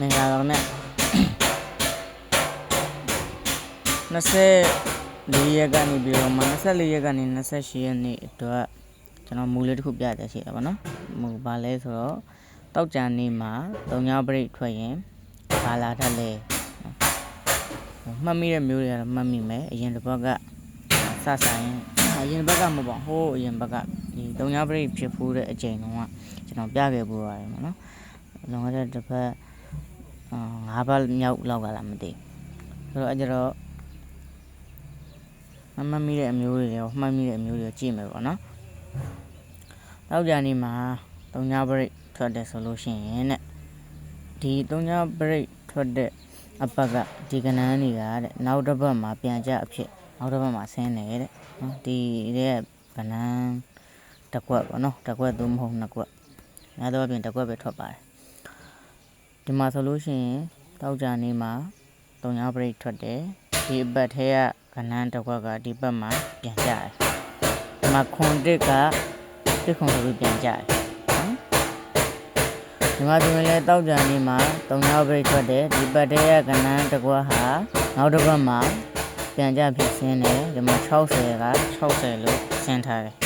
မင်္ဂလာပါခင်ဗျ24ရက်ကနေပြီးတော့မှ24ရက်ကနေ28ရက်နေ့အတွက်ကျွန်တော်မူလေးတစ်ခုပြတယ်ရှိတာပါနော်မူပါလဲဆိုတော့တောက်ကြံနေ့မှာ၃ညပရိတ်ထွက်ရင်ဘာလာတတ်လဲမှတ်မိတဲ့မျိုးတွေကတော့မှတ်မိမယ်အရင်တစ်ပတ်ကစဆိုင်အရင်တစ်ပတ်ကမဟုတ်ပါဟိုးအရင်ဘက်ကဒီ၃ညပရိတ်ဖြစ်ဖူးတဲ့အချိန်တုန်းကကျွန်တော်ပြခဲ့ပူပါတယ်မနော်လွန်ခဲ့တဲ့တစ်ပတ် အာငါးပတ်မြောက်လောက်ကလားမသိဘူးဆိုတော့အဲ့ကြတော့မမမိတဲ့အမျိုးတွေရောမှတ်မိတဲ့အမျိုးတွေရောကြည့်မယ်ပေါ့နော်တောက်ကြနေမှာတုံညာဘရိတ်ထွက်တယ်ဆိုလို့ရှိရင်တဲ့ဒီတုံညာဘရိတ်ထွက်တဲ့အပတ်ကဒီကနန်းတွေကတဲ့နောက်တစ်ပတ်မှာပြန်ကြအဖြစ်နောက်တစ်ပတ်မှာဆင်းတယ်တဲ့နော်ဒီတဲ့ကနန်းတစ်ကွက်ပေါ့နော်တစ်ကွက်သို့မဟုတ်နှစ်ကွက်များသောအားဖြင့်တစ်ကွက်ပဲထွက်ပါတယ် ဒီမှာဆိုလို့ရှိရင်တောက်ကြနေမှာတုံညာဘရိတ်ထွက်တယ်ဒီအပတ်ထဲကကနန်းတစ်ခွက်ကဒီဘက်မှာပြန်ကြတယ်ဒီမှာခွန်တစ်ကတစ်ခွန်ဆိုပြီးပြန်ကြတယ်နော်ဒီမှာဒီမှာလဲတောက်ကြနေမှာတုံညာဘရိတ်ထွက်တယ်ဒီဘက်ထဲကကနန်းတစ်ခွက်ဟာနောက်တစ်ပတ်မှာပြန်ကြဖြစ်ဆင်းတယ်ဒီမှာ60က60လို့ဆင်းထားတယ်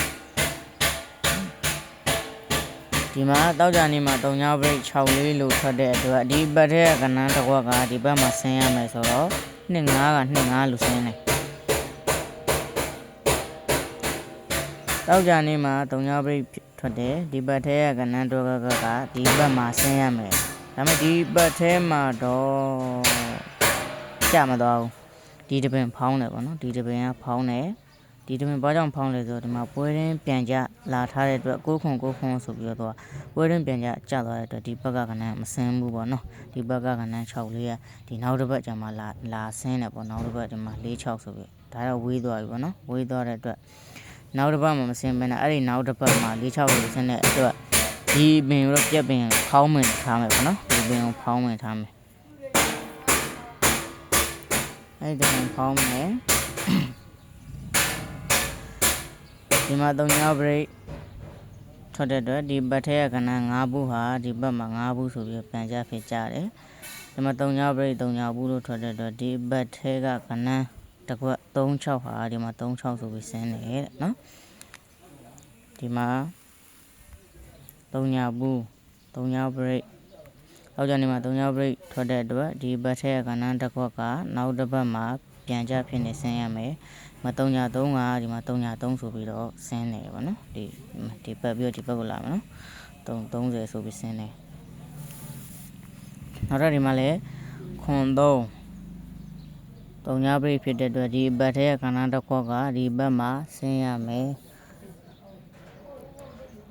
ဒီမှာတောက်ကြနေမှာတုံညာဘရိတ်6လေးလို့ထွက်တဲ့အတွက်ဒီဘက်ထဲကကနန်းတစ်ခွက်ကဒီဘက်မှာဆင်းရမယ်ဆိုတော့2 5က2 5လို့ဆင်းတယ်တောက်ကြနေမှာတုံညာဘရိတ်ထွက်တယ်ဒီဘက်ထဲကကနန်းတစ်ခွက်ကဒီဘက်မှာဆင်းရမယ်ဒါပေမဲ့ဒီဘက်ထဲမှာတော့ကြမသွားဘူးဒီတပင်ဖောင်းတယ်ပေါ့နော်ဒီတပင်ကဖောင်းတယ် ဒီတမင်ဘာကြောင့်ဖောင်းလဲဆိုတော့ဒီမှာပွဲရင်းပြန်ကြလာထားတဲ့အတွက်ကိုခွန်ကိုခွန်ဆိုပြီးတော့ပွဲရင်းပြန်ကြကျသွားတဲ့အတွက်ဒီဘက်ကကနန်းမစင်းဘူးပေါ့နော်ဒီဘက်ကကနန်း6လေးကဒီနောက်တစ်ပတ်ကျမှလာလာဆင်းတယ်ပေါ့နောက်တစ်ပတ်ကျမှ4 6ဆိုပြီးဒါတော့ဝေးသွားပြီပေါ့နော်ဝေးသွားတဲ့အတွက်နောက်တစ်ပတ်မှမစင်းဘဲနဲ့အဲ့ဒီနောက်တစ်ပတ်မှ4 6လို့ဆင်းတဲ့အတွက်ဒီပင်ရောပြက်ပင်ဖောင်းမှန်ထားမယ်ပေါ့နော်ဒီပင်ကိုဖောင်းမှန်ထားမယ်အဲ့ဒီပင်ဖောင်းမယ် ဒီမှာ3ည break ထွက်တဲ့အတွက်ဒီဘတ်ထဲကကဏ္ဍ9ဘူးဟာဒီဘတ်မှာ9ဘူးဆိုပြီးပြန်ကြဖြစ်ကြတယ်ဒီမှာ3ည break 3ညဘူးလို့ထွက်တဲ့အတွက်ဒီဘတ်ထဲကကဏ္ဍတစ်ခွက်36ဟာဒီမှာ36ဆိုပြီးဆင်းတယ်တဲ့နော်ဒီမှာ3ညဘူး3ည break အောက်ကြနေမှာ3ည break ထွက်တဲ့အတွက်ဒီဘတ်ထဲကကဏ္ဍတစ်ခွက်ကနောက်တစ်ပတ်မှာ ပြန်ကြဖြစ်နေဆင်းရမယ်မ3ညာ3ကဒီမှာ3ညာ3ဆိုပြီးတော့ဆင်းနေပါနော်ဒီဒီပတ်ပြီးတော့ဒီပတ်ကိုလာမယ်နော်3 30ဆိုပြီးဆင်းနေနောက်တော့ဒီမှာလည်းခွန်3 3ညာပရိဖြစ်တဲ့အတွက်ဒီဘတ်ထဲကခန္ဓာတစ်ခွက်ကဒီဘတ်မှာဆင်းရမယ်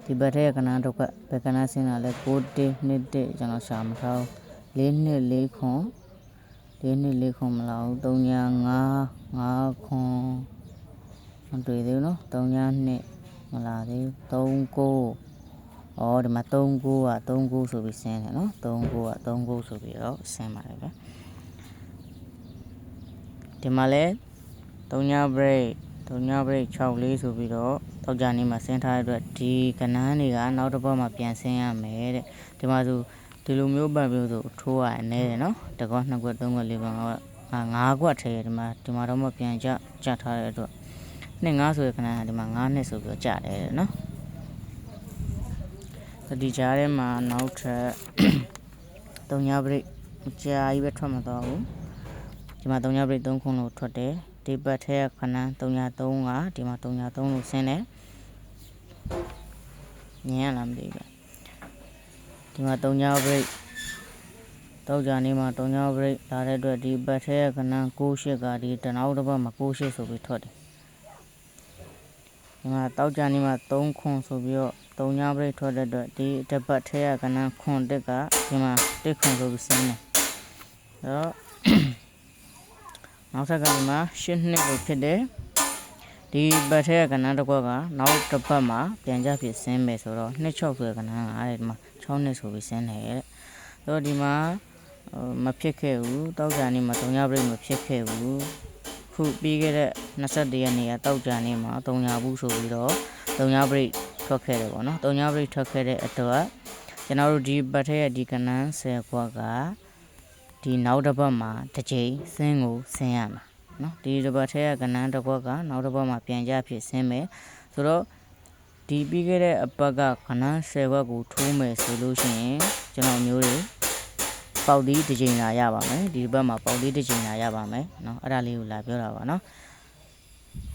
ဒီဘတ်ထဲကခန္ဓာတစ်ခွက်ဘယ်ခန္ဓာဆင်းတာလဲ6 1 2 1ကျွန်တော်ရှာမထားဘူး4 2 4 ခွန်4 2 4ခွန်မလာဘူး3ညာ5 5ခွန်မတွေ့သေးဘူးနော်3ညာ2မလာသေးဘူး3 9ဩဒီမှာ3 9က3 9ဆိုပြီးဆင်းတယ်နော်3 9က3 9ဆိုပြီးတော့ဆင်းပါတယ်ဗျဒီမှာလဲ3ညာ break 3ညာ break 6လေးဆိုပြီးတော့တောက်ကြနေမှာဆင်းထားတဲ့အတွက်ဒီကနန်းတွေကနောက်တစ်ပတ်မှာပြန်ဆင်းရမယ်တဲ့ဒီမှာဆို ဒီလိုမျိုးပတ်မျိုးဆိုထိုးရအနေတယ်နော်တကောနှစ်ခွက်သုံးခွက်လေးပါတော့အာငါးခွက်ထဲဒီမှာဒီမှာတော့မပြန်ကြကြထားတဲ့အတွက်နှစ်ငါးဆိုရခဏဒီမှာငါးနှစ်ဆိုပြီးတော့ကြတယ်တဲ့နော်ဒီကြားထဲမှာနောက်ထပ်တုံညာဘရိတ်ကြာကြီးပဲထွက်မသွားဘူးဒီမှာတုံညာဘရိတ်3ခုလို့ထွက်တယ်ဒီဘက်ထဲကခဏတုံညာ3ကဒီမှာတုံညာ3လို့ဆင်းတယ်ညင်ရလားမသိဘူး ဒီမှာတုံညာဘရိတ်တောက်ကြနေမှာတုံညာဘရိတ်လာတဲ့အတွက်ဒီဘတ်ထဲကနန်း68ကဒီတနောက်တစ်ပတ်မှာ68ဆိုပြီးထွက်တယ်ဒီမှာတောက်ကြနေမှာ3ခွန်ဆိုပြီးတော့တုံညာဘရိတ်ထွက်တဲ့အတွက်ဒီတစ်ပတ်ထဲကနန်းခွန်တက်ကဒီမှာတစ်ခွန်ဆိုပြီးဆင်းတယ်အဲ့တော့နောက်ထပ်ကဒီမှာ8နှစ်ကိုဖြစ်တယ်ဒီဘတ်ထဲကနန်းတစ်ခွက်ကနောက်တစ်ပတ်မှာပြန်ကြဖြစ်ဆင်းမယ်ဆိုတော့26ဆိုတဲ့ကနန်းကအဲ့ဒီမှာ 6နှစ်ဆိုပြီးဆင်းတယ်တဲ့ဆိုတော့ဒီမှာဟိုမဖြစ်ခဲ့ဘူးတောက်ကြနေမှာ3ညဘရိတ်မဖြစ်ခဲ့ဘူးခုပြီးခဲ့တဲ့21ရက်နေ့ကတောက်ကြနေမှာ3ညဘူးဆိုပြီးတော့3ညဘရိတ်ထွက်ခဲ့တယ်ပေါ့နော်3ညဘရိတ်ထွက်ခဲ့တဲ့အတွက်ကျွန်တော်တို့ဒီဘတ်ထဲရဲ့ဒီကနန်း10ခွက်ကဒီနောက်တစ်ပတ်မှာတစ်ချိန်ဆင်းကိုဆင်းရမှာနော်ဒီတစ်ပတ်ထဲကကဏ္ဍတစ်ခွက်ကနောက်တစ်ပတ်မှာပြန်ကြဖြစ်ဆင်းမယ်ဆိုတော့ ဒီပြီးခဲ့တဲ့အပတ်ကကဏ္ဍ10ခွက်ကိုထိုးမယ်ဆိုလို့ရှိရင်ကျွန်တော်မျိုးတွေပေါက်သီးတစ်ချိန်လာရပါမယ်ဒီတစ်ပတ်မှာပေါက်သီးတစ်ချိန်လာရပါမယ်နော်အဲ့ဒါလေးကိုလာပြောတာပါနော်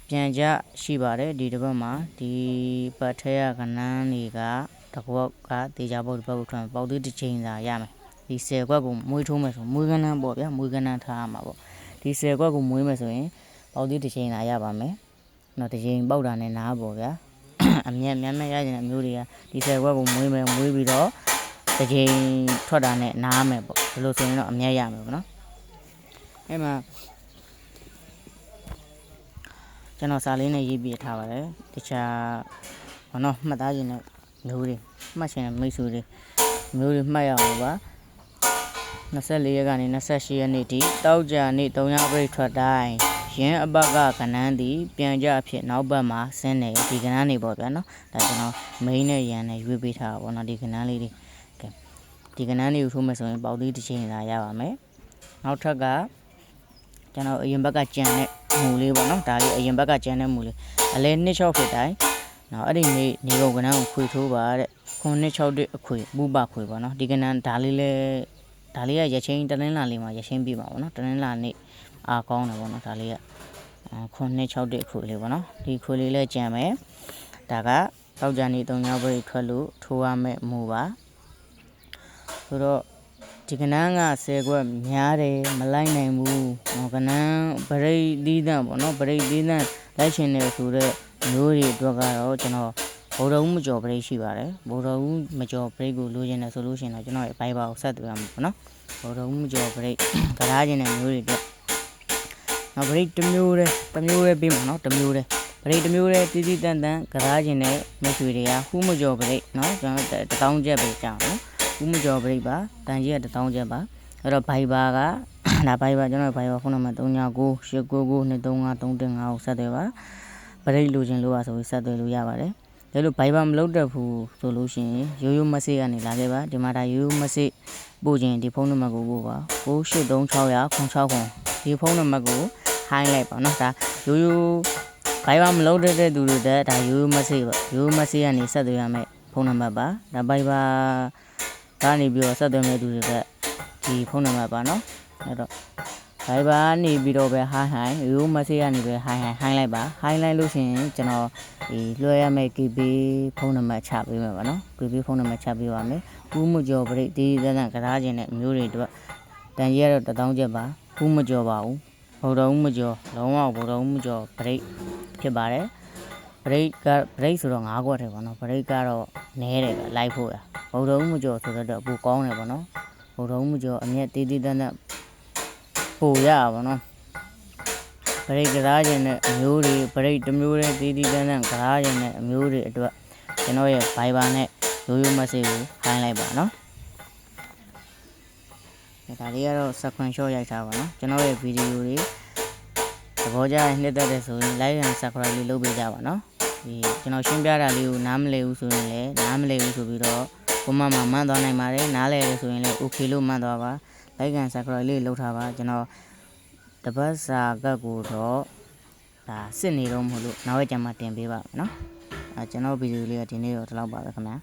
ပြန်ကြရှိပါတယ်ဒီတစ်ပတ်မှာဒီပတ်ထဲကကနန်းတွေကတကွက်ကတေချာပုတ်တစ်ပတ်ကိုထွန်းပေါက်သေးတစ်ချိန်သာရမယ်ဒီ10ကွက်ကိုမွေးထိုးမယ်ဆိုမွေးကနန်းပေါ့ဗျာမွေးကနန်းထားရမှာပေါ့ဒီ10ကွက်ကိုမွေးမယ်ဆိုရင်ပေါက်သေးတစ်ချိန်သာရပါမယ်နော်တစ်ချိန်ပေါက်တာနဲ့နားပေါ့ဗျာ အမြက်များများရကျင်တဲ့အမျိုးတွေကဒီ10ကွက်ကိုမွေးမယ်မွေးပြီးတော့တစ်ချိန်ထွက်တာနဲ့နားမယ်ပေါ့ဒီလိုဆိုရင်တော့အမြက်ရမယ်ပေါ့နော်အဲ့မှာကျွန်တော်စာလေးနဲ့ရေးပြထားပါတယ်တခြားဘာနော်မှတ်သားခြင်းနဲ့မျိုးတွေမှတ်ခြင်းနဲ့မိတ်ဆွေတွေမျိုးတွေမှတ်ရအောင်ပါ24ရက်ကနေ28ရက်နေ့ထိတောက်ကြနေ့3ရက်ပြိတ်ထွက်တိုင်း ရင်းအပတ်ကကဏန်းသည်ပြန်ကြအဖြစ်နောက်ဘက်မှာဆင်းနေဒီကဏန်းနေပေါ့ဗျာနော်ဒါကျွန်တော် main နဲ့ရန်နဲ့ရွေးပေးထားတာပေါ့နော်ဒီကဏန်းလေးတွေကဲဒီကဏန်းလေးကိုထိုးမယ်ဆိုရင်ပေါက်သေးတစ်ချိန်သာရပါမယ်နောက်ထပ်ကကျွန်တော်အရင်ဘက်ကကြံတဲ့မူလေးပေါ့နော်ဒါလေးအရင်ဘက်ကကြံတဲ့မူလေးအလဲနှစ်ချောက်ဖြစ်တိုင်းနော်အဲ့ဒီနေနေကုန်ကနန်းကိုခွေထိုးပါတဲ့ခွန်နှစ်ချောက်တဲ့အခွေပူပခွေပေါ့နော်ဒီကနန်းဒါလေးလဲဒါလေးကရချင်းတနင်္လာလေးမှာရချင်းပြပါပေါ့နော်တနင်္လာနေ့ အာကောင်းတယ်ပေါ့နော်ဒါလေးကအဲခွန်နှစ်ချောက်တဲ့အခွေလေးပေါ့နော်ဒီခွေလေးလဲကြံမယ်ဒါကတောက်ကြနေ၃ညဘရိတ်ထွက်လို့ထိုးရမယ့်မူပါဆိုတော့ဒီကနန်းက10ခွက်များတယ်မလိုက်နိုင်ဘူးဟောကနန်းဗရိတ်သီးသန့်ပေါ့နော်ဗရိတ်သီးသန့်လိုက်ရှင်တယ်ဆိုတော့မျိုးတွေအတွက်ကတော့ကျွန်တော်ဗုဒ္ဓဦးမကျော်ဗရိတ်ရှိပါတယ်ဗုဒ္ဓဦးမကျော်ဗရိတ်ကိုလိုချင်တယ်ဆိုလို့ရှိရင်တော့ကျွန်တော်ရဲ့ Viber ကိုဆက်သွယ်ရမှာပေါ့နော်ဗုဒ္ဓဦးမကျော်ဗရိတ်ကရားခြင်းတဲ့မျိုးတွေအတွက် နောက်ဗရိတ်တစ်မျိုးတည်းတစ်မျိုးတည်းပြီးမှာနော်တစ်မျိုးတည်းဗရိတ်တစ်မျိုးတည်းတည်တည်တန်တန်ကရားခြင်းတဲ့မြတ်ဆွေတွေကဟူးမကျော်ဗရိတ်နော်ကျွန်တော်တတောင်းချက်ပဲကြောင်းနော်ဦးမကျော်ပရိတ်ပါတန်ကြီးက1000ကျပ်ပါအဲ့တော့ဘိုင်ဘာကဒါဘိုင်ဘာကျွန်တော်ဘိုင်ဘာဖုန်းနံပါတ်39 899 235ကိုဆက်သွယ်ပါပရိတ်လူချင်းလို့ပါဆိုပြီးဆက်သွယ်လို့ရပါတယ်ဒါလို့ဘိုင်ဘာမလုပ်တတ်ဘူးဆိုလို့ရှိရင်ရိုးရိုးမဆေးကနေလာခဲ့ပါဒီမှာဒါရိုးရိုးမဆေးပို့ခြင်းဒီဖုန်းနံပါတ်ကိုပို့ပါ983600 060ဒီဖုန်းနံပါတ်ကို high လိုက်ပါနော်ဒါရိုးရိုးဘိုင်ဘာမလုပ်တတ်တဲ့သူတွေတက်ဒါရိုးရိုးမဆေးပါရိုးရိုးမဆေးကနေဆက်သွယ်ရမယ်ဖုန်းနံပါတ်ပါဒါဘိုင်ဘာကနေပြီးတော့ဆက်သွယ်မဲ့သူတွေကဒီဖုန်းနံပါတ်ပါနော်အဲ့တော့ Viber ကနေပြီးတော့ပဲ hi hi ရိုး message ကနေပဲ hi hi hi လိုက်ပါ hi လိုက်လို့ရှိရင်ကျွန်တော်ဒီလွှဲရမယ့် KB ဖုန်းနံပါတ်ချပေးမယ်ပါနော် KB ဖုန်းနံပါတ်ချပေးပါမယ်ဘူးမကျော်ပြိဒီသန်းသန်းကစားခြင်းနဲ့အမျိုးတွေတော့တန်ကြီးကတော့1000ကျပ်ပါဘူးမကျော်ပါဘူး ဗုဒ္ဓဦးမကျော်လုံးဝဗုဒ္ဓဦးမကျော်ပြိဖြစ်ပါတယ်ဘရိတ်ကဘရိတ်ဆိုတော့9ခွက်ထဲပေါ့နော်ဘရိတ်ကတော့နဲတယ်ပဲလိုက်ဖို့ရဗုဒ္ဓဦးမကျော်ဆိုတော့အပူကောင်းတယ်ပေါ့နော်ဗုဒ္ဓဦးမကျော်အမျက်တေးသေးတန်းတန်းပိုရပါပေါ့နော်ဘရိတ်ကစားခြင်းနဲ့အမျိုးတွေဘရိတ်တစ်မျိုးတည်းတေးသေးတန်းတန်းကစားခြင်းနဲ့အမျိုးတွေအတွက်ကျွန်တော်ရဲ့ Viber နဲ့ရိုးရိုး message ကိုခိုင်းလိုက်ပါနော်ဒါလေးကတော့ screenshot ရိုက်ထားပါနော်ကျွန်တော်ရဲ့ဗီဒီယိုတွေ သဘောကျရင်နှစ်သက်တဲ့ဆိုရင် like and subscribe လေးလုပ်ပေးကြပါနော်ဒီကျွန်တော်ရှင်းပြတာလေးကိုနားမလည်ဘူးဆိုရင်လည်းနားမလည်ဘူးဆိုပြီးတော့ကိုမမှာမှန်းသွားနိုင်ပါတယ်နားလည်တယ်ဆိုရင်လည်း okay လို့မှန်းသွားပါ like and subscribe လေးလုပ်ထားပါကျွန်တော်တပတ်စာကတ်ကိုတော့ဒါစစ်နေတော့မဟုတ်လို့နောက်ရက်ကျမှတင်ပေးပါမယ်နော်အဲကျွန်တော်ဗီဒီယိုလေးကဒီနေ့တော့ဒီလောက်ပါပဲခင်ဗျာ